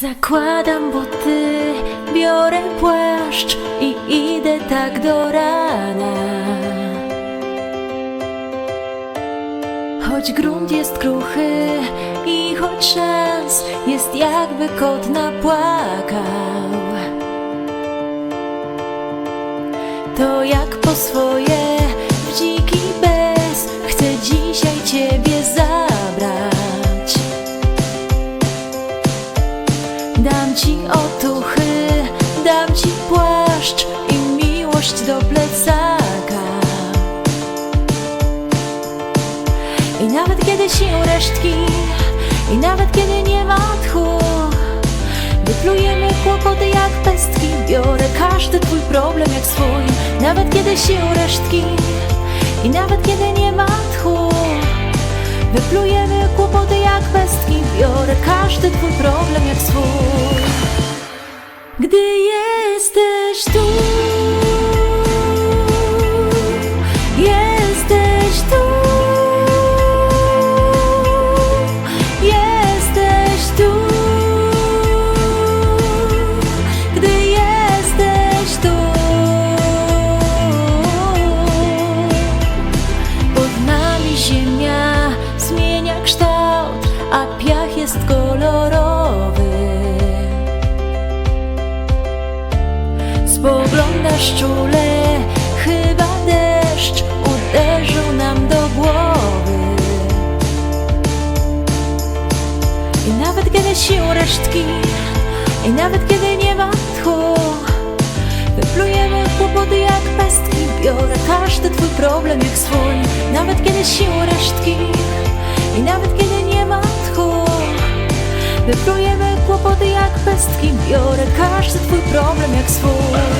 Zakładam buty, biorę płaszcz i idę tak do rana. Choć grunt jest kruchy i choć szans jest jakby kot napłakał. To jak po swoje otuchy, dam ci płaszcz i miłość do plecaka. I nawet kiedy sił resztki, i nawet kiedy nie ma tchu, wyplujemy kłopoty jak pestki. Biorę każdy twój problem jak swój, nawet kiedy sił resztki, i nawet kiedy nie ma tchu. Wyplujemy kłopoty jak pestki Biorę każdy twój problem jak swój Spoglądasz czule, chyba deszcz uderzył nam do głowy. I nawet kiedy sił resztki, i nawet kiedy nie ma tchu, Wyplujemy kłopoty jak pestki Biorę każdy twój problem jak swój Nawet kiedy sił resztki I nawet kiedy nie ma tchu Wyplujemy kłopoty jak pestki Biorę każdy twój problem jak swój